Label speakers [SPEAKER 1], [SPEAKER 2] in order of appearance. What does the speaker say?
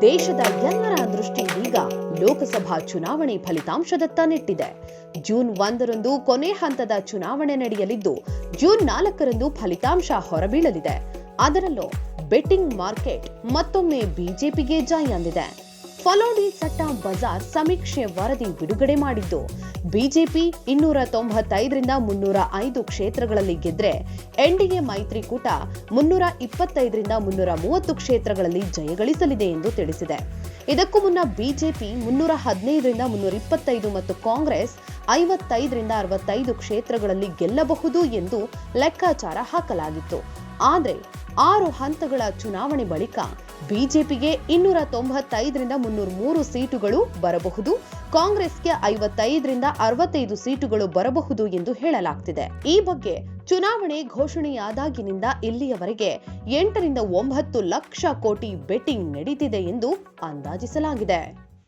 [SPEAKER 1] ದೇಶದ ಎಲ್ಲರ ದೃಷ್ಟಿ ಈಗ ಲೋಕಸಭಾ ಚುನಾವಣೆ ಫಲಿತಾಂಶದತ್ತ ನೆಟ್ಟಿದೆ. ಜೂನ್ ಒಂದರಂದು ಕೊನೆ ಹಂತದ ಚುನಾವಣೆ ನಡೆಯಲಿದ್ದು, ಜೂನ್ ನಾಲ್ಕರಂದು ಫಲಿತಾಂಶ ಹೊರಬೀಳಲಿದೆ. ಅದರಲ್ಲೂ ಬೆಟ್ಟಿಂಗ್ ಮಾರ್ಕೆಟ್ ಮತ್ತೊಮ್ಮೆ ಬಿಜೆಪಿಗೆ ಜಯ ಅಂದಿದೆ ಫಲೋಡಿ ಸಟ್ಟ ಬಜಾರ್ ಸಮೀಕ್ಷೆ ವರದಿ ಬಿಡುಗಡೆ ಮಾಡಿದ್ದು. ಬಿಜೆಪಿ ಇನ್ನೂರ ತೊಂಬತ್ತೈದರಿಂದ ಮುನ್ನೂರ ಐದು ಕ್ಷೇತ್ರಗಳಲ್ಲಿ ಗೆದ್ರೆ ಎನ್ಡಿಎ ಮೈತ್ರಿಕೂಟ ಮುನ್ನೂರ ಇಪ್ಪತ್ತೈದರಿಂದ ಮುನ್ನೂರ ಮೂವತ್ತು ಕ್ಷೇತ್ರಗಳಲ್ಲಿ ಜಯಗಳಿಸಲಿದೆ ಎಂದು ತಿಳಿಸಿದೆ. ಇದಕ್ಕೂ ಮುನ್ನ ಬಿಜೆಪಿ ಮುನ್ನೂರ ಹದಿನೈದರಿಂದ ಮುನ್ನೂರ ಇಪ್ಪತ್ತೈದು ಮತ್ತು ಕಾಂಗ್ರೆಸ್ ಐವತ್ತೈದರಿಂದ ಅರವತ್ತೈದು ಕ್ಷೇತ್ರಗಳಲ್ಲಿ ಗೆಲ್ಲಬಹುದು ಎಂದು ಲೆಕ್ಕಾಚಾರ ಹಾಕಲಾಗಿತ್ತು. ಆದರೆ ಆರು ಹಂತಗಳ ಚುನಾವಣೆ ಬಳಿಕ ಬಿಜೆಪಿಗೆ ಇನ್ನೂರ ತೊಂಬತ್ತೈದರಿಂದ ಮುನ್ನೂರ ಮೂರು ಸೀಟುಗಳು ಬರಬಹುದು. ಕಾಂಗ್ರೆಸ್ಗೆ ಐವತ್ತೈದರಿಂದ ಅರವತ್ತೈದು ಸೀಟುಗಳು ಬರಬಹುದು ಎಂದು ಹೇಳಲಾಗ್ತಿದೆ. ಈ ಬಗ್ಗೆ ಚುನಾವಣೆ ಘೋಷಣೆಯಾದಾಗಿನಿಂದ ಇಲ್ಲಿಯವರೆಗೆ ಎಂಟರಿಂದ ಒಂಬತ್ತು ಲಕ್ಷ ಕೋಟಿ ಬೆಟ್ಟಿಂಗ್ ನಡೀತಿದೆ ಎಂದು ಅಂದಾಜಿಸಲಾಗಿದೆ.